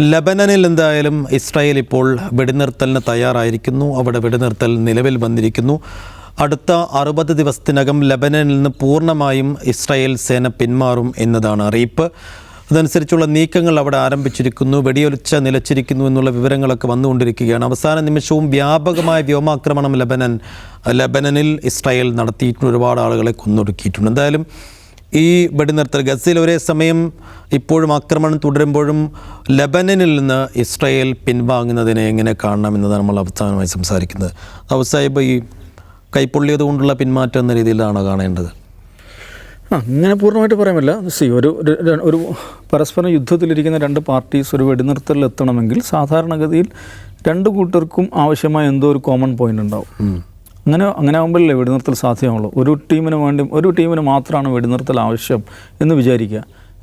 ലബനനിൽ എന്തായാലും ഇസ്രായേൽ ഇപ്പോൾ വെടിനിർത്തലിന് തയ്യാറായിരിക്കുന്നു. അവിടെ വെടിനിർത്തൽ നിലവിൽ വന്നിരിക്കുന്നു. അടുത്ത അറുപത് ദിവസത്തിനകം ലബനനിൽ നിന്ന് പൂർണമായും ഇസ്രായേൽ സേന പിന്മാറും എന്നതാണ് അറിയിപ്പ്. അതനുസരിച്ചുള്ള നീക്കങ്ങൾ അവിടെ ആരംഭിച്ചിരിക്കുന്നു. വെടിയൊലിച്ച നിലച്ചിരിക്കുന്നു എന്നുള്ള വിവരങ്ങളൊക്കെ വന്നുകൊണ്ടിരിക്കുകയാണ്. അവസാന നിമിഷവും വ്യാപകമായ വ്യോമാക്രമണം ലബനൻ ലബനനിൽ ഇസ്രായേൽ നടത്തിയിട്ടുണ്ട്. ഒരുപാട് ആളുകളെ കൊന്നൊടുക്കിയിട്ടുണ്ട്. എന്തായാലും ഈ വെടിനിർത്തൽ ഗസയിൽ ഒരേ സമയം ഇപ്പോഴും ആക്രമണം തുടരുമ്പോഴും ലബനനിൽ നിന്ന് ഇസ്രയേൽ പിൻവാങ്ങുന്നതിനെ എങ്ങനെ കാണണം എന്നതാണ് നമ്മൾ അവസാനമായി സംസാരിക്കുന്നത്. അവസായിബ് ഈ കൈപ്പൊള്ളിയത് കൊണ്ടുള്ള പിന്മാറ്റം എന്ന രീതിയിലാണ് കാണേണ്ടത്. ആ അങ്ങനെ പൂർണമായിട്ട് പറയാമല്ല സി ഒരു ഒരു- പരസ്പരം യുദ്ധത്തിലിരിക്കുന്ന രണ്ട് പാർട്ടീസ് ഒരു വെടിനിർത്തലിൽ എത്തണമെങ്കിൽ സാധാരണഗതിയിൽ രണ്ട് കൂട്ടർക്കും ആവശ്യമായ എന്തോ ഒരു കോമൺ പോയിന്റ് ഉണ്ടാവും. അങ്ങനെ അങ്ങനെ ആകുമ്പോഴല്ലേ വെടിനിർത്തൽ സാധ്യമാവുള്ളൂ. ഒരു ടീമിന് വേണ്ടി ഒരു ടീമിന് മാത്രമാണ് വെടിനിർത്തൽ ആവശ്യം എന്ന് വിചാരിക്കുക.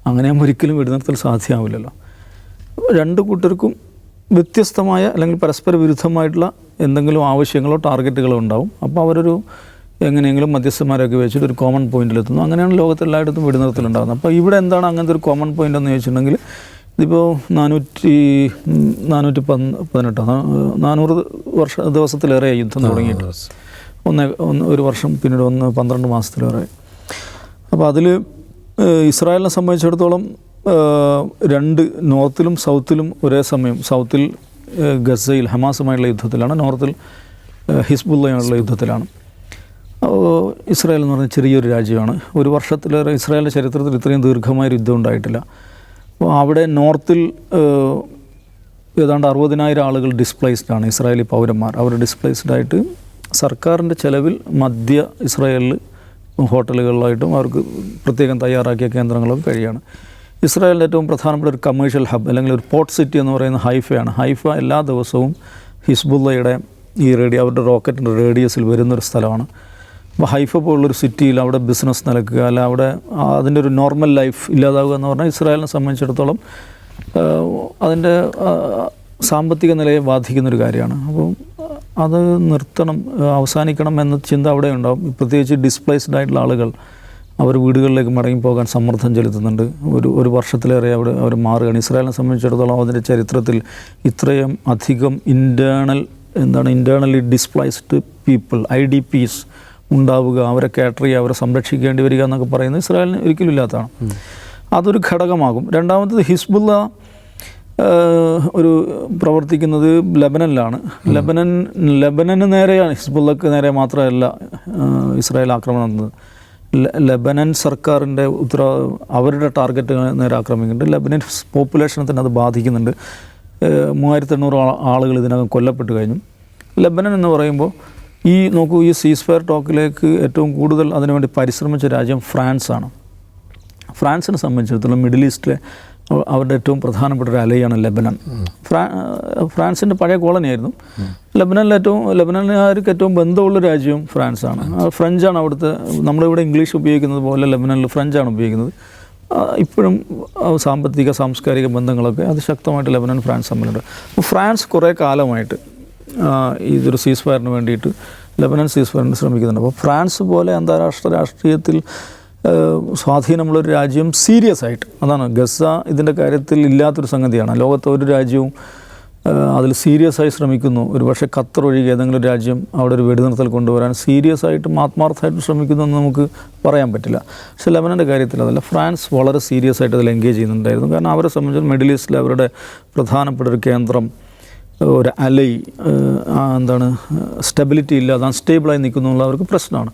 അങ്ങനെയാകുമ്പോൾ ഒരിക്കലും വെടിനിർത്തൽ സാധ്യമാവില്ലല്ലോ. രണ്ട് കൂട്ടർക്കും വ്യത്യസ്തമായ അല്ലെങ്കിൽ പരസ്പര വിരുദ്ധമായിട്ടുള്ള എന്തെങ്കിലും ആവശ്യങ്ങളോ ടാർഗറ്റുകളോ ഉണ്ടാവും. അപ്പോൾ അവരൊരു എങ്ങനെയെങ്കിലും മധ്യസ്ഥന്മാരൊക്കെ വെച്ചിട്ട് ഒരു കോമൺ പോയിന്റിലെത്തുന്നു. അങ്ങനെയാണ് ലോകത്തെല്ലായിടത്തും വെടിനിർത്തലുണ്ടാകുന്നത് അപ്പോൾ ഇവിടെ എന്താണ് അങ്ങനത്തെ ഒരു കോമൺ പോയിന്റ് എന്ന് ചോദിച്ചിട്ടുണ്ടെങ്കിൽ ഇതിപ്പോൾ നാനൂറ്റി നാനൂറ്റി പന്ത് പതിനെട്ടോ നാനൂറ് വർഷ ദിവസത്തിലേറെ യുദ്ധം തുടങ്ങിയിട്ട്. ഒന്ന് ഒന്ന് ഒരു വർഷം പിന്നീട് ഒന്ന് പന്ത്രണ്ട് മാസത്തിലേറെ അപ്പോൾ അതിൽ ഇസ്രായേലിനെ സംബന്ധിച്ചിടത്തോളം രണ്ട് നോർത്തിലും സൗത്തിലും ഒരേ സമയം സൗത്തിൽ ഗസയിൽ ഹമാസുമായുള്ള യുദ്ധത്തിലാണ് നോർത്തിൽ ഹിസ്ബുല്ലയുമായുള്ള യുദ്ധത്തിലാണ്. ഇസ്രായേൽ എന്ന് പറഞ്ഞാൽ ചെറിയൊരു രാജ്യമാണ്. ഒരു വർഷത്തിലേറെ ഇസ്രായേലിന്റെ ചരിത്രത്തിൽ ഇത്രയും ദീർഘമായ യുദ്ധം ഉണ്ടായിട്ടില്ല. അപ്പോൾ അവിടെ നോർത്തിൽ ഏതാണ്ട് അറുപതിനായിരം ആളുകൾ ഡിസ്പ്ലേസ്ഡ് ആണ് ഇസ്രായേലി പൗരന്മാർ. അവർ ഡിസ്പ്ലേസ്ഡ് ആയിട്ട് സർക്കാരിന്റെ ചിലവിൽ മധ്യ ഇസ്രായേലിൽ ഹോട്ടലുകളിലായിട്ടും അവർക്ക് പ്രത്യേകം തയ്യാറാക്കിയ കേന്ദ്രങ്ങളൊക്കെ കഴിയാണ് ഇസ്രായേലിന്റെ ഏറ്റവും പ്രധാനപ്പെട്ട ഒരു കമേഴ്ഷ്യൽ ഹബ് അല്ലെങ്കിൽ ഒരു പോർട്ട് സിറ്റി എന്ന് പറയുന്ന ഹൈഫയാണ്. ഹൈഫ എല്ലാ ദിവസവും ഹിസ്ബുള്ളയുടെ ഈ റേഡിയോ അവരുടെ റോക്കറ്റിന്റെ റേഡിയസിൽ വരുന്നൊരു സ്ഥലമാണ്. അപ്പോൾ ഹൈഫ പോലുള്ളൊരു സിറ്റിയിൽ അവിടെ ബിസിനസ് നിലക്കുക അല്ല അവിടെ അതിന്റെ ഒരു നോർമൽ ലൈഫ് ഇല്ലാതാവുക എന്ന് പറഞ്ഞാൽ ഇസ്രായേലിനെ സംബന്ധിച്ചിടത്തോളം അതിന്റെ സാമ്പത്തിക നിലയെ ബാധിക്കുന്നൊരു കാര്യമാണ്. അപ്പോൾ അത് നിർത്തണം അവസാനിക്കണം എന്ന ചിന്ത അവിടെ ഉണ്ടാവും പ്രത്യേകിച്ച് ഡിസ്പ്ലേസ്ഡ് ആയിട്ടുള്ള ആളുകൾ അവർ വീടുകളിലേക്ക് മടങ്ങി പോകാൻ സമ്മർദ്ദം ചെലുത്തുന്നുണ്ട്. ഒരു ഒരു വർഷത്തിലേറെ അവിടെ അവർ മാറുകയാണ്. ഇസ്രായേലിനെ സംബന്ധിച്ചിടത്തോളം അതിന്റെ ചരിത്രത്തിൽ ഇത്രയും അധികം ഇന്റേണൽ എന്താണ് internally displaced people I D Ps ഉണ്ടാവുക അവരെ കാറ്റർ ചെയ്യുക അവരെ സംരക്ഷിക്കേണ്ടി വരിക എന്നൊക്കെ പറയുന്നത് ഇസ്രായേലിന് ഒരിക്കലും ഇല്ലാത്തതാണ്. അതൊരു ഘടകമാകും. രണ്ടാമത്തത് ഹിസ്ബുള്ള ഏഹ്, ഒരു പ്രവർത്തിക്കുന്നത് ലബനനിലാണ്. ലബനൻ ലബനന് നേരെയാണ് ഹിസ്ബുള്ളക്ക് നേരെ മാത്രമല്ല ഇസ്രായേൽ ആക്രമണം നടന്നത്. ലബനൻ സർക്കാരിന്റെ ഉത്തര അവരുടെ ടാർഗറ്റ് നേരെ ആക്രമിക്കുന്നുണ്ട്. ലബനൻ പോപ്പുലേഷനെ തന്നെ അത് ബാധിക്കുന്നുണ്ട്. മൂവായിരത്തി എണ്ണൂറ് ആളുകൾ ഇതിനകം കൊല്ലപ്പെട്ട് കഴിഞ്ഞു. ലബനൻ എന്ന് പറയുമ്പോൾ ഈ നോക്കൂ ഈ സീസ്ഫയർ ടോക്കിലേക്ക് ഏറ്റവും കൂടുതൽ അതിനുവേണ്ടി പരിശ്രമിച്ച രാജ്യം ഫ്രാൻസാണ്. ഫ്രാൻസിനെ സംബന്ധിച്ചിടത്തോളം മിഡിൽ ഈസ്റ്റിലെ അവരുടെ ഏറ്റവും പ്രധാനപ്പെട്ട ഒരു അലയാണ് ലെബനൻ. ഫ്രാ ഫ്രാൻസിന്റെ പഴയ കോളനിയായിരുന്നു. ലെബനനിൽ ഏറ്റവും ലെബനനുകാർക്ക് ഏറ്റവും ബന്ധമുള്ള രാജ്യവും ഫ്രാൻസാണ്. ഫ്രഞ്ചാണ് അവിടുത്തെ നമ്മളിവിടെ ഇംഗ്ലീഷ് ഉപയോഗിക്കുന്നത് പോലെ ലെബനനിൽ ഫ്രഞ്ചാണ് ഉപയോഗിക്കുന്നത്. ഇപ്പോഴും സാമ്പത്തിക സാംസ്കാരിക ബന്ധങ്ങളൊക്കെ അത് ശക്തമായിട്ട് ലെബനൻ ഫ്രാൻസ് തമ്മിലുണ്ട്. അപ്പോൾ ഫ്രാൻസ് കുറേ കാലമായിട്ട് ഇതൊരു സീസ് ഫയറിന് വേണ്ടിയിട്ട് ലെബനൻ സീസ് ഫയറിന് ശ്രമിക്കുന്നുണ്ട്. അപ്പോൾ ഫ്രാൻസ് പോലെ അന്താരാഷ്ട്ര രാഷ്ട്രീയത്തിൽ സ്വാധീനമുള്ളൊരു രാജ്യം സീരിയസ് ആയിട്ട്. അതാണ് ഗസ ഇതിന്റെ കാര്യത്തിൽ ഇല്ലാത്തൊരു സംഗതിയാണ്. ലോകത്തെ ഒരു രാജ്യവും അതിൽ സീരിയസ് ആയി ശ്രമിക്കുന്നു. ഒരു പക്ഷേ ഖത്തർ ഒഴികെ ഏതെങ്കിലും രാജ്യം അവിടെ ഒരു വെടിനിർത്തൽ കൊണ്ടുവരാൻ സീരിയസ് ആയിട്ടും ആത്മാർത്ഥമായിട്ടും ശ്രമിക്കുന്നു എന്ന് നമുക്ക് പറയാൻ പറ്റില്ല. പക്ഷേ ലെബനന്റെ കാര്യത്തിൽ അതല്ല ഫ്രാൻസ് വളരെ സീരിയസ് ആയിട്ട് അതിൽ എൻഗേജ് ചെയ്യുന്നുണ്ടായിരുന്നു. കാരണം അവരെ സംബന്ധിച്ച് മിഡിൽ ഈസ്റ്റിൽ അവരുടെ പ്രധാനപ്പെട്ട ഒരു കേന്ദ്രം ഒരു അലൈ എന്താണ് സ്റ്റെബിലിറ്റി ഇല്ലാതെ അൺസ്റ്റേബിളായി നിൽക്കുന്നു എന്നുള്ള അവർക്ക് പ്രശ്നമാണ്.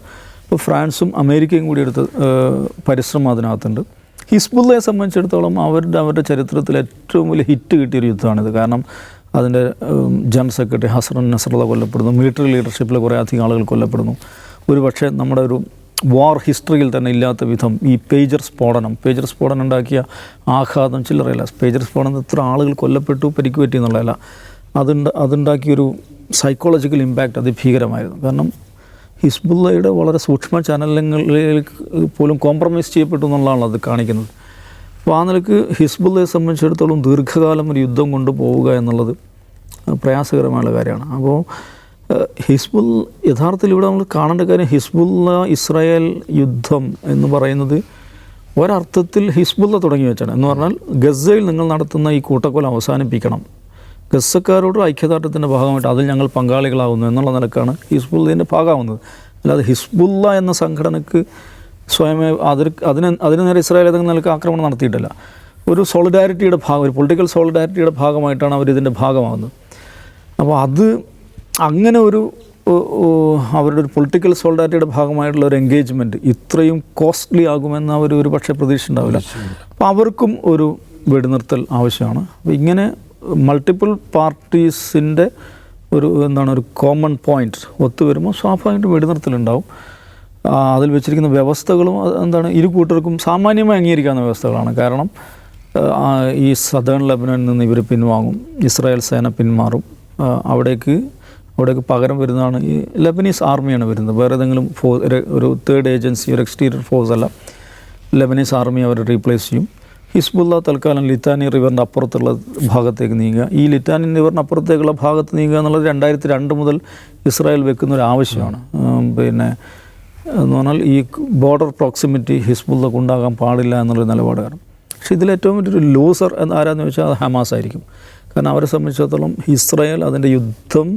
അപ്പോൾ ഫ്രാൻസും അമേരിക്കയും കൂടി എടുത്ത് പരിശ്രമം അതിനകത്തുണ്ട്. ഹിസ്ബുള്ളയെ സംബന്ധിച്ചിടത്തോളം അവരുടെ അവരുടെ ചരിത്രത്തിൽ ഏറ്റവും വലിയ ഹിറ്റ് കിട്ടിയൊരു യുദ്ധമാണിത്. കാരണം അതിന്റെ ജനറൽ സെക്രട്ടറി ഹസറൻ നസറുള്ള കൊല്ലപ്പെടുന്നു മിലിറ്ററി ലീഡർഷിപ്പിൽ കുറേ അധികം ആളുകൾ കൊല്ലപ്പെടുന്നു. ഒരു പക്ഷേ നമ്മുടെ ഒരു വാർ ഹിസ്റ്ററിയിൽ തന്നെ ഇല്ലാത്ത വിധം ഈ പേജർ സ്ഫോടനം പേജർ സ്ഫോടനം ഉണ്ടാക്കിയ ആഘാതം ചില്ലറയല്ല പേജർ സ്ഫോടനം എത്ര ആളുകൾ കൊല്ലപ്പെട്ടു പരിക്ക് പറ്റി എന്നുള്ളതല്ല. അതുണ്ട അതുണ്ടാക്കിയൊരു സൈക്കോളജിക്കൽ ഇമ്പാക്റ്റ് അതിഭീകരമായിരുന്നു. കാരണം ഹിസ്ബുള്ളയുടെ വളരെ സൂക്ഷ്മ ചാനലുകളിലേക്ക് പോലും കോംപ്രമൈസ് ചെയ്യപ്പെട്ടു എന്നുള്ളതാണ് അത് കാണിക്കുന്നത്. അപ്പോൾ ആ നിലയ്ക്ക് ഹിസ്ബുള്ളയെ സംബന്ധിച്ചിടത്തോളം ദീർഘകാലം ഒരു യുദ്ധം കൊണ്ടുപോവുക എന്നുള്ളത് പ്രയാസകരമായുള്ള കാര്യമാണ്. അപ്പോൾ ഹിസ്ബുൽ യഥാർത്ഥത്തിൽ ഇവിടെ നമ്മൾ കാണേണ്ട കാര്യം ഹിസ്ബുള്ള ഇസ്രായേൽ യുദ്ധം എന്ന് പറയുന്നത് ഒരർത്ഥത്തിൽ ഹിസ്ബുള്ള തുടങ്ങി വെച്ചാണ്. എന്ന് പറഞ്ഞാൽ ഗസയിൽ നിങ്ങൾ നടത്തുന്ന ഈ കൂട്ടക്കൊല അവസാനിപ്പിക്കണം. ഗസക്കാരോട് ഐക്യദാർഢ്യത്തിന്റെ ഭാഗമായിട്ട് അതിൽ ഞങ്ങൾ പങ്കാളികളാവുന്നു എന്നുള്ള നിലക്കാണ് ഹിസ്ബുള്ളതിന്റെ ഭാഗമാവുന്നത്. അല്ലാതെ ഹിസ്ബുല്ല എന്ന സംഘടനയ്ക്ക് സ്വയമേ അതിന് അതിന് അതിന് നേരെ ഇസ്രായേൽ ഏതെങ്കിലും നിലയ്ക്ക് ആക്രമണം നടത്തിയിട്ടില്ല. ഒരു സോളിഡാരിറ്റിയുടെ ഭാഗം ഒരു പൊളിറ്റിക്കൽ സോളിഡാരിറ്റിയുടെ ഭാഗമായിട്ടാണ് അവർ ഇതിന്റെ ഭാഗമാകുന്നത് അപ്പോൾ അത് അങ്ങനെ ഒരു അവരുടെ ഒരു പൊളിറ്റിക്കൽ സോൾഡാരിറ്റിയുടെ ഭാഗമായിട്ടുള്ള ഒരു എൻഗേജ്മെന്റ് ഇത്രയും കോസ്റ്റ്ലി ആകുമെന്ന് അവർ ഒരു പക്ഷേ പ്രതീക്ഷ ഉണ്ടാവില്ല അപ്പോൾ അവർക്കും ഒരു വെടിനിർത്തൽ ആവശ്യമാണ്. അപ്പോൾ ഇങ്ങനെ മൾട്ടിപ്പിൾ പാർട്ടീസിന്റെ ഒരു എന്താണ് ഒരു കോമൺ പോയിന്റ് ഒത്തുവരുമ്പോൾ സ്വാഭാവികമായിട്ടും വെടിനിർത്തലുണ്ടാവും. അതിൽ വെച്ചിരിക്കുന്ന വ്യവസ്ഥകളും എന്താണ് ഇരു കൂട്ടർക്കും സാമാന്യമായി അംഗീകരിക്കാവുന്ന വ്യവസ്ഥകളാണ്. കാരണം ഈ സദേൺ ലെബനനിൽ നിന്ന് ഇവർ പിൻവാങ്ങും ഇസ്രായേൽ സേന പിന്മാറും അവിടേക്ക് അവിടേക്ക് പകരം വരുന്നതാണ് ഈ ലെബനീസ് ആർമിയാണ് വരുന്നത്. വേറെ ഏതെങ്കിലും ഫോ ഒരു തേർഡ് ഏജൻസി ഒരു എക്സ്റ്റീരിയർ ഫോഴ്സ് അല്ല ലെബനീസ് ആർമി അവർ റീപ്ലേസ് ചെയ്യും. ഹിസ്ബുള്ള തൽക്കാലം ലിറ്റാനി റിവറിന്റെ അപ്പുറത്തുള്ള ഭാഗത്തേക്ക് നീങ്ങുക. ഈ ലിറ്റാനി റിവറിന്റെ അപ്പുറത്തേക്കുള്ള ഭാഗത്ത് നീങ്ങുക എന്നുള്ളത് രണ്ടായിരത്തി രണ്ട് മുതൽ ഇസ്രായേൽ വെക്കുന്ന ഒരു ആവശ്യമാണ്. പിന്നെ എന്ന് പറഞ്ഞാൽ ഈ ബോർഡർ പ്രോക്സിമിറ്റി ഹിസ്ബുള്ളക്ക് ഉണ്ടാകാൻ പാടില്ല എന്നുള്ളൊരു നിലപാട് കാരണം പക്ഷേ ഇതിലേറ്റവും വലിയൊരു ലൂസർ എന്ന് ആരാന്ന് ചോദിച്ചാൽ അത് ഹമാസ് ആയിരിക്കും. കാരണം അവരെ സംബന്ധിച്ചിടത്തോളം ഇസ്രായേൽ അതിന്റെ യുദ്ധം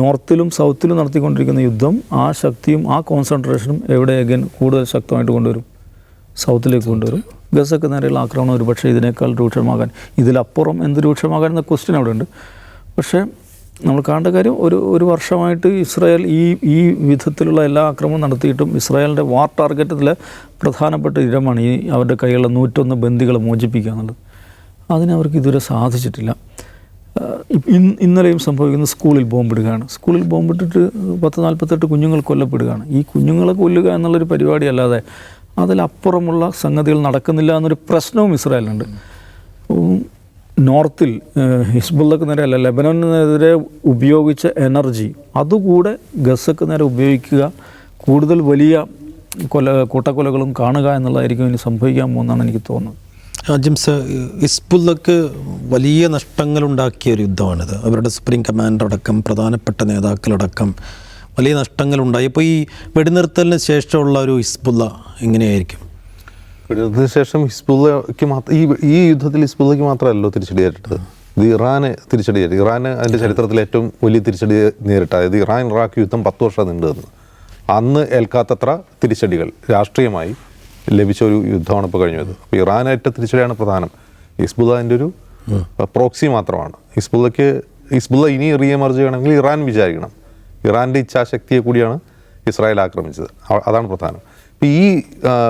നോർത്തിലും സൗത്തിലും നടത്തിക്കൊണ്ടിരിക്കുന്ന യുദ്ധം ആ ശക്തിയും ആ കോൺസെൻട്രേഷനും എവിടെ അഗൈൻ കൂടുതൽ ശക്തമായിട്ട് കൊണ്ടുവരും? സൗത്തിലേക്ക് കൊണ്ടുവരും. ഗസക്ക് നേരെയുള്ള ആക്രമണം ഒരുപക്ഷെ ഇതിനേക്കാൾ രൂക്ഷമാകാൻ ഇതിലപ്പുറം എന്ത് രൂക്ഷമാകാൻ എന്ന ക്വസ്റ്റ്യൻ അവിടെ ഉണ്ട് പക്ഷേ നമ്മൾ കാണേണ്ട കാര്യം ഒരു ഒരു വർഷമായിട്ട് ഇസ്രായേൽ ഈ ഈ വിധത്തിലുള്ള എല്ലാ ആക്രമണവും നടത്തിയിട്ടും ഇസ്രായേലിന്റെ വാർ ടാർഗറ്റിലെ പ്രധാനപ്പെട്ട ഇരമാണ് ഈ അവരുടെ കൈയുള്ള നൂറ്റൊന്ന് ബന്ദികളെ മോചിപ്പിക്കുക എന്നുള്ളത് അതിനവർക്ക് ഇതുവരെ സാധിച്ചിട്ടില്ല. ഇന്നലെയും സംഭവിക്കുന്ന സ്കൂളിൽ ബോംബിടുകയാണ്. സ്കൂളിൽ ബോംബിട്ടിട്ട് പത്ത് നാൽപ്പത്തെട്ട് കുഞ്ഞുങ്ങൾ കൊല്ലപ്പെടുകയാണ്. ഈ കുഞ്ഞുങ്ങളെ കൊല്ലുക എന്നുള്ളൊരു പരിപാടി അല്ലാതെ അതിലപ്പുറമുള്ള സംഗതികൾ നടക്കുന്നില്ല എന്നൊരു പ്രശ്നവും ഇസ്രായേലിനുണ്ട്. നോർത്തിൽ ഹിസ്ബുള്ളക്ക് നേരെ അല്ല ലെബനോനെതിരെ ഉപയോഗിച്ച എനർജി. അതുകൂടെ ഗസക്ക് നേരെ ഉപയോഗിക്കുക കൂടുതൽ വലിയ കൊല കൂട്ടക്കൊലകളും കാണുക എന്നുള്ളതായിരിക്കും ഇനി സംഭവിക്കാൻ പോകുന്നതാണ് എനിക്ക് തോന്നുന്നത്. ജിംസ് ഹിസ്ബുള്ളക്ക് വലിയ നഷ്ടങ്ങളുണ്ടാക്കിയ ഒരു യുദ്ധമാണിത്. അവരുടെ സുപ്രീം കമാൻഡർ അടക്കം പ്രധാനപ്പെട്ട നേതാക്കളടക്കം വലിയ നഷ്ടങ്ങളുണ്ടായി. അപ്പോൾ ഈ വെടിനിർത്തലിന് ശേഷമുള്ള ഒരു ഹിസ്ബുല്ല എങ്ങനെയായിരിക്കും? വെടിനിർത്തലിന് ശേഷം ഹിസ്ബുല്ലയ്ക്ക് മാത്രം ഈ ഈ യുദ്ധത്തിൽ ഹിസ്ബുല്ലയ്ക്ക് മാത്രമല്ലോ തിരിച്ചടി നേരിട്ടത് ഇത് ഇറാന് തിരിച്ചടി ഇറാന് അതിന്റെ ചരിത്രത്തിൽ ഏറ്റവും വലിയ തിരിച്ചടി നേരിട്ട അതായത് ഇറാൻ ഇറാഖ് യുദ്ധം പത്ത് വർഷം നീണ്ടു നിന്നു അന്ന് ഏൽക്കാത്തത്ര തിരിച്ചടികൾ രാഷ്ട്രീയമായി ലഭിച്ച ഒരു യുദ്ധമാണ് ഇപ്പോൾ കഴിഞ്ഞത്. അപ്പോൾ ഇറാനായിട്ട് തിരിച്ചടിയാണ് പ്രധാനം. ഹിസ്ബുല്ല അതിന്റെ ഒരു പ്രോക്സി മാത്രമാണ്. ഹിസ്ബുല്ലയ്ക്ക് ഹിസ്ബുല്ല ഇനി റീ എമർജ് ചെയ്യണമെങ്കിൽ ഇറാൻ വിചാരിക്കണം. ഇറാന്റെ ഇച്ഛാശക്തിയെ കൂടിയാണ് ഇസ്രായേൽ ആക്രമിച്ചത്. അതാണ് പ്രധാനം. ഇപ്പം ഈ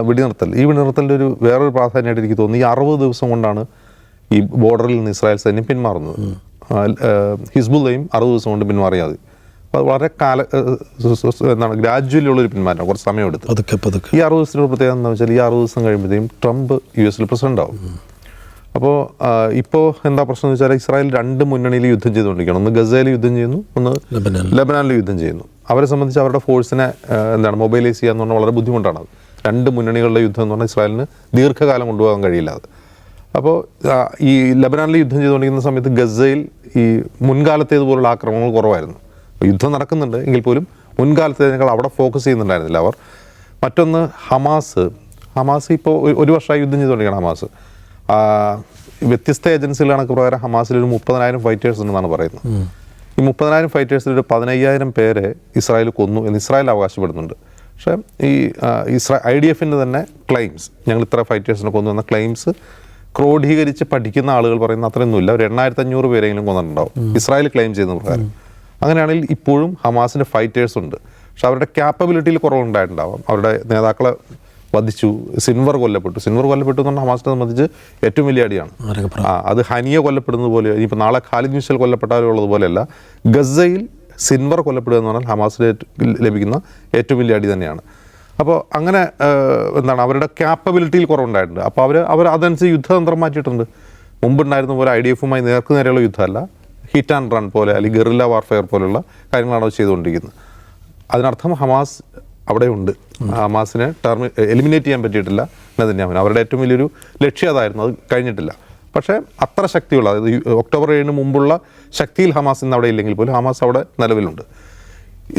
വെടിനിർത്തൽ ഈ വെടിനിർത്തലിന്റെ ഒരു വേറൊരു പ്രാധാന്യമായിട്ട് എനിക്ക് തോന്നുന്നു. ഈ അറുപത് ദിവസം കൊണ്ടാണ് ഈ ബോർഡറിൽ നിന്ന് ഇസ്രായേൽ സൈന്യം പിന്മാറുന്നത്. ഹിസ്ബുള്ളയും അറുപത് ദിവസം കൊണ്ട് പിന്മാറിയാൽ മതി അപ്പോൾ അത് വളരെ കാല എന്താണ് ഗ്രാജ്വലി ഉള്ളൊരു പിന്മാറ്റം കുറച്ച് സമയമെടുത്ത്. എടുത്ത് ഈ അറുപത് ദിവസത്തിന്റെ പ്രത്യേകത എന്താണെന്ന് വെച്ചാൽ ഈ അറുപത് ദിവസം കഴിയുമ്പോഴത്തേക്കും ട്രംപ് യു എസിൽ പ്രസിഡന്റ് ആവും അപ്പോൾ ഇപ്പോൾ എന്താ പ്രശ്നം എന്ന് വെച്ചാൽ ഇസ്രായേൽ രണ്ട് മുന്നണിയിൽ യുദ്ധം ചെയ്തുകൊണ്ടിരിക്കുകയാണ്. ഒന്ന് ഗസയിൽ യുദ്ധം ചെയ്യുന്നു ഒന്ന് ലബനാനിൽ. യുദ്ധം ചെയ്യുന്നു. അവരെ സംബന്ധിച്ച് അവരുടെ ഫോഴ്സിനെ എന്താണ് മൊബൈലൈസ് ചെയ്യുക എന്ന് പറഞ്ഞാൽ വളരെ ബുദ്ധിമുട്ടാണ് അത്. രണ്ട് മുന്നണികളുടെ യുദ്ധം എന്ന് പറഞ്ഞാൽ ഇസ്രായേലിന് ദീർഘകാലം കൊണ്ടുപോകാൻ കഴിയില്ല അത്. അപ്പോൾ ഈ ലബനാനിൽ യുദ്ധം ചെയ്തുകൊണ്ടിരിക്കുന്ന സമയത്ത് ഗസയിൽ ഈ മുൻകാലത്തേതുപോലുള്ള ആക്രമണങ്ങൾ കുറവായിരുന്നു. യുദ്ധം നടക്കുന്നുണ്ട് എങ്കിൽ പോലും മുൻകാലത്തേതിനേക്കാൾ അവിടെ ഫോക്കസ് ചെയ്യുന്നുണ്ടായിരുന്നില്ല അവർ. മറ്റൊന്ന് ഹമാസ്. ഹമാസ് ഇപ്പോൾ ഒരു വർഷമായി യുദ്ധം ചെയ്തുകൊണ്ടിരിക്കുകയാണ് ഹമാസ്. വ്യത്യസ്ത ഏജൻസികൾ കണക്ക് പ്രകാരം ഹമാസിൽ ഒരു മുപ്പതിനായിരം ഫൈറ്റേഴ്സ് ഉണ്ടെന്നാണ് പറയുന്നത്. ഈ മുപ്പതിനായിരം ഫൈറ്റേഴ്സിൽ ഒരു പതിനയ്യായിരം പേരെ ഇസ്രായേൽ കൊന്നു എന്ന് ഇസ്രായേൽ അവകാശപ്പെടുന്നുണ്ട്. പക്ഷേ ഈ ഇസ്രാ ഐ ഡി എഫിന്റെ തന്നെ ക്ലെയിംസ് ഞങ്ങൾ ഇത്ര ഫൈറ്റേഴ്സിനെ കൊന്നു എന്ന ക്ലെയിംസ് ക്രോഡീകരിച്ച് പഠിക്കുന്ന ആളുകൾ പറയുന്ന അത്രയൊന്നുമില്ല. ഒരു എണ്ണായിരത്തി അഞ്ഞൂറ് പേരെങ്കിലും കൊന്നിട്ടുണ്ടാവും. ഇസ്രായേൽ ക്ലെയിം ചെയ്യുന്ന പ്രകാരം. അങ്ങനെയാണെങ്കിൽ ഇപ്പോഴും ഹമാസിന്റെ ഫൈറ്റേഴ്സ് ഉണ്ട്. പക്ഷെ അവരുടെ ക്യാപ്പബിലിറ്റിയിൽ കുറവുണ്ടായിട്ടുണ്ടാവാം. അവരുടെ നേതാക്കളെ വധിച്ചു സിൻവർ കൊല്ലപ്പെട്ടു. സിൻവർ കൊല്ലപ്പെട്ടു എന്ന് പറഞ്ഞാൽ ഹമാസിനെ സംബന്ധിച്ച് ഏറ്റവും വലിയ അടിയാണ്. അത് ഹനിയ കൊല്ലപ്പെടുന്നത് പോലെ ഇനിയിപ്പോൾ നാളെ ഖാലിദ് മിഷൽ കൊല്ലപ്പെട്ടാലും ഉള്ളതുപോലെയല്ല ഗസയിൽ സിൻവർ കൊല്ലപ്പെടുക എന്ന് പറഞ്ഞാൽ ഹമാസിന് ലഭിക്കുന്ന ഏറ്റവും വലിയ അടി തന്നെയാണ്. അപ്പോൾ അങ്ങനെ എന്താണ് അവരുടെ ക്യാപ്പബിലിറ്റിയിൽ കുറവുണ്ടായിട്ടുണ്ട്. അപ്പോൾ അവർ അവർ അതനുസരിച്ച് യുദ്ധതന്ത്രം മാറ്റിയിട്ടുണ്ട്. മുമ്പുണ്ടായിരുന്ന പോലെ ഐ ഡി എഫുമായി നേർക്ക് നേരെയുള്ള യുദ്ധമല്ല ഹിറ്റ് ആൻഡ് റൺ പോലെ അല്ലെങ്കിൽ ഗറില്ല വാർഫെയർ പോലെയുള്ള കാര്യങ്ങളാണ് അവർ ചെയ്തുകൊണ്ടിരിക്കുന്നത്. അതിനർത്ഥം ഹമാസ് അവിടെയുണ്ട്. ഹമാസിനെ ടെർമി എലിമിനേറ്റ് ചെയ്യാൻ പറ്റിയിട്ടില്ല നെതന്യാമിന് അവരുടെ ഏറ്റവും വലിയൊരു ലക്ഷ്യം അതായിരുന്നു. അത് കഴിഞ്ഞിട്ടില്ല. പക്ഷേ അത്ര ശക്തിയുള്ള അതായത് ഒക്ടോബർ ഏഴിന് മുമ്പുള്ള ശക്തിയിൽ ഹമാസ് ഇന്ന് അവിടെ ഇല്ലെങ്കിൽ പോലും ഹമാസ് അവിടെ നിലവിലുണ്ട്.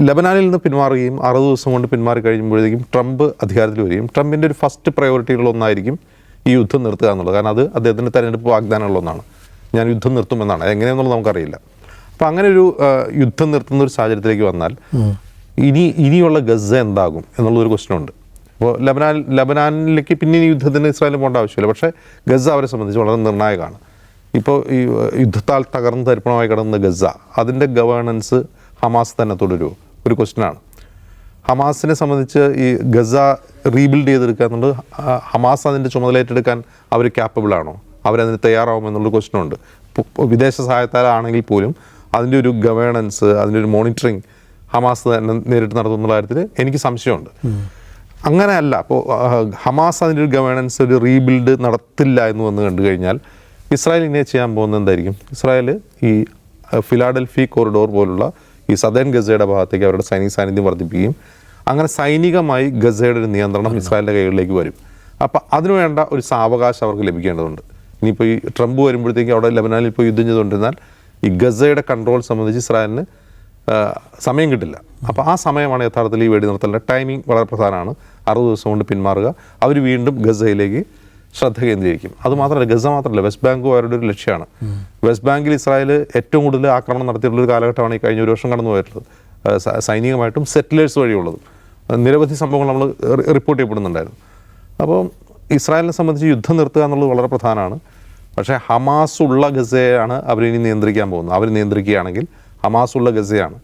ലബനാനിൽ നിന്ന് പിന്മാറുകയും അറുപത് ദിവസം കൊണ്ട് പിന്മാറി കഴിയുമ്പോഴേക്കും ട്രംപ് അധികാരത്തിൽ വരികയും ട്രംപിന്റെ ഒരു ഫസ്റ്റ് പ്രയോറിറ്റികളൊന്നായിരിക്കും ഈ യുദ്ധം നിർത്തുക എന്നുള്ളത്. കാരണം അത് അദ്ദേഹത്തിന്റെ തെരഞ്ഞെടുപ്പ് വാഗ്ദാനമുള്ളതാണ് ഞാൻ യുദ്ധം നിർത്തുമെന്നാണ്. എങ്ങനെയെന്നുള്ളത് നമുക്കറിയില്ല. അപ്പോൾ അങ്ങനെ ഒരു യുദ്ധം നിർത്തുന്ന ഒരു സാഹചര്യത്തിലേക്ക് വന്നാൽ ഇനി ഇനിയുള്ള ഗസ എന്താകും എന്നുള്ളൊരു ക്വസ്റ്റ്യനുണ്ട് അപ്പോൾ ലബനാൻ ലബനാനിലേക്ക് പിന്നെ യുദ്ധത്തിന് ഇസ്രായേലിന് പോകേണ്ട ആവശ്യമില്ല. പക്ഷേ ഗസ അവരെ സംബന്ധിച്ച് വളരെ നിർണായകമാണ്. ഇപ്പോൾ ഈ യുദ്ധത്താൽ തകർന്ന് തരിപ്പണമായി കിടന്ന ഗസ അതിന്റെ ഗവേണൻസ് ഹമാസ് തന്നെ തുടരുമോ ഒരു ക്വസ്റ്റ്യനാണ് ഹമാസിനെ സംബന്ധിച്ച് ഈ ഗസ റീബിൽഡ് ചെയ്തെടുക്കുക എന്നുള്ളത് ഹമാസ് അതിന്റെ ചുമതല ഏറ്റെടുക്കാൻ അവർ ക്യാപ്പബിൾ ആണോ? അവരതിന് തയ്യാറാവും എന്നുള്ള ക്വസ്റ്റ്യൻ ഉണ്ട്. വിദേശ സഹായത്താലാണെങ്കിൽ പോലും അതിന്റെ ഒരു ഗവേണൻസ് അതിന്റെ ഒരു മോണിറ്ററിങ് ഹമാസ് തന്നെ നേരിട്ട് നടത്തുന്ന കാര്യത്തിൽ എനിക്ക് സംശയമുണ്ട്. അങ്ങനെയല്ല അപ്പോൾ ഹമാസ് അതിന്റെ ഒരു ഗവേണൻസ് ഒരു റീബിൽഡ് നടത്തില്ല എന്ന് വന്ന് കണ്ടു കഴിഞ്ഞാൽ ഇസ്രായേൽ ഇങ്ങനെ ചെയ്യാൻ പോകുന്നത് എന്തായിരിക്കും? ഇസ്രായേൽ ഈ ഫിലാഡൽഫി കോറിഡോർ പോലുള്ള ഈ സദേൺ ഗസയുടെ ഭാഗത്തേക്ക് അവരുടെ സൈനിക സാന്നിധ്യം വർദ്ധിപ്പിക്കുകയും അങ്ങനെ സൈനികമായി ഗസയുടെ ഒരു നിയന്ത്രണം ഇസ്രായേലിന്റെ കൈകളിലേക്ക് വരും. അപ്പോൾ അതിനുവേണ്ട ഒരു സാവകാശം അവർക്ക് ലഭിക്കേണ്ടതുണ്ട്. ഇനിയിപ്പോൾ ഈ ട്രംപ് വരുമ്പോഴത്തേക്ക് അവിടെ ലബനാനിൽ ഇപ്പോൾ യുദ്ധം ചെയ്തുകൊണ്ടിരുന്നാൽ ഈ ഗസയുടെ കൺട്രോൾ സംബന്ധിച്ച് ഇസ്രായേലിന് സമയം കിട്ടില്ല. അപ്പോൾ ആ സമയമാണ് യഥാർത്ഥത്തിൽ ഈ വേടി വെടിനിർത്തലിന്റെ ടൈമിംഗ് വളരെ പ്രധാനമാണ്. അറുപത് ദിവസം കൊണ്ട് പിന്മാറുക. അവർ വീണ്ടും ഗസയിലേക്ക് ശ്രദ്ധ കേന്ദ്രീകരിക്കും. അത് മാത്രമല്ല ഗസ മാത്രമല്ല വെസ്റ്റ് ബാങ്കും അവരുടെ ഒരു ലക്ഷ്യമാണ്. വെസ്റ്റ് ബാങ്കിൽ ഇസ്രായേൽ ഏറ്റവും കൂടുതൽ ആക്രമണം നടത്തിയിട്ടുള്ള ഒരു കാലഘട്ടമാണ് ഈ കഴിഞ്ഞ ഒരു വർഷം കടന്നു പോയിട്ടുള്ളത്. സൈനികമായിട്ടും സെറ്റിലേഴ്സ് വഴിയുള്ളതും നിരവധി സംഭവങ്ങൾ നമ്മൾ റിപ്പോർട്ട് ചെയ്യപ്പെടുന്നുണ്ടായിരുന്നു. അപ്പോൾ ഇസ്രായേലിനെ സംബന്ധിച്ച് യുദ്ധം നിർത്തുക എന്നുള്ളത് വളരെ പ്രധാനമാണ്. പക്ഷേ ഹമാസ് ഉള്ള ഗസയാണ് അവരിനി നിയന്ത്രിക്കാൻ പോകുന്നത്. അവർ നിയന്ത്രിക്കുകയാണെങ്കിൽ ഹമാസ് ഉള്ള ഗസയാണ്.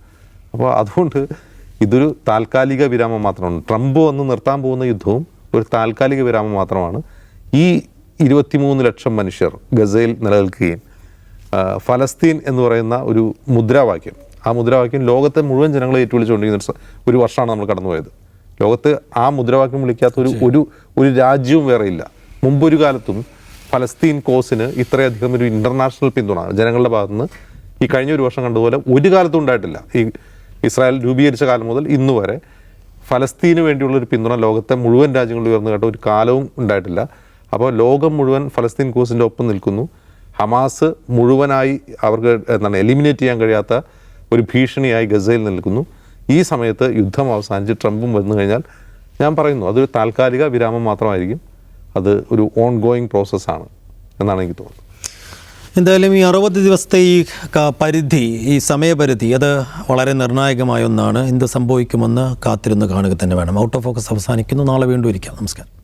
അപ്പോൾ അതുകൊണ്ട് ഇതൊരു താൽക്കാലിക വിരാമം മാത്രമാണ്. ട്രംപ് വന്ന് നിർത്താൻ പോകുന്ന യുദ്ധവും ഒരു താൽക്കാലിക വിരാമം മാത്രമാണ്. ഈ ഇരുപത്തിമൂന്ന് ലക്ഷം മനുഷ്യർ ഗസയിൽ നിലനിൽക്കുകയും ഫലസ്തീൻ എന്ന് പറയുന്ന ഒരു മുദ്രാവാക്യം. ആ മുദ്രാവാക്യം ലോകത്തെ മുഴുവൻ ജനങ്ങളെ ഏറ്റുവിളിച്ചുകൊണ്ടിരിക്കുന്ന ഒരു വർഷമാണ് നമ്മൾ കടന്നുപോയത്. ലോകത്ത് ആ മുദ്രാവാക്യം വിളിക്കാത്ത ഒരു ഒരു ഒരു രാജ്യവും വേറെ ഇല്ല. മുമ്പൊരു കാലത്തും ഫലസ്തീൻ കോസിന് ഇത്രയധികം ഒരു ഇന്റർനാഷണൽ പിന്തുണ ജനങ്ങളുടെ ഭാഗത്തുനിന്ന് ഈ കഴിഞ്ഞ ഒരു വർഷം കണ്ടതുപോലെ ഒരു കാലത്തും ഉണ്ടായിട്ടില്ല. ഈ ഇസ്രായേൽ രൂപീകരിച്ച കാലം മുതൽ ഇന്ന് വരെ ഫലസ്തീന് വേണ്ടിയുള്ള ഒരു പിന്തുണ ലോകത്തെ മുഴുവൻ രാജ്യങ്ങളിൽ ഉയർന്നു കേട്ട ഒരു കാലവും ഉണ്ടായിട്ടില്ല. അപ്പോൾ ലോകം മുഴുവൻ ഫലസ്തീൻ കോസിന്റെ ഒപ്പം നിൽക്കുന്നു. ഹമാസ് മുഴുവനായി അവർക്ക് എന്താണ് എലിമിനേറ്റ് ചെയ്യാൻ കഴിയാത്ത ഒരു ഭീഷണിയായി ഗസയിൽ നിൽക്കുന്നു. ഈ സമയത്ത് യുദ്ധം അവസാനിച്ച് ട്രംപും വന്നു കഴിഞ്ഞാൽ ഞാൻ പറയുന്നു അതൊരു താൽക്കാലിക വിരാമം മാത്രമായിരിക്കും. അത് ഒരു ഓൺ ഗോയിങ് പ്രോസസ്സാണ് എന്നാണ് എനിക്ക് തോന്നുന്നത്. എന്തായാലും ഈ അറുപത് ദിവസത്തെ ഈ പരിധി ഈ സമയപരിധി അത് വളരെ നിർണായകമായ ഒന്നാണ്. എന്ത് സംഭവിക്കുമെന്ന് കാത്തിരുന്ന് കാണുക തന്നെ വേണം. ഔട്ട് ഓഫ് ഫോക്കസ് അവസാനിക്കുന്നു. നാളെ വീണ്ടും ഇരിക്കാം. നമസ്കാരം.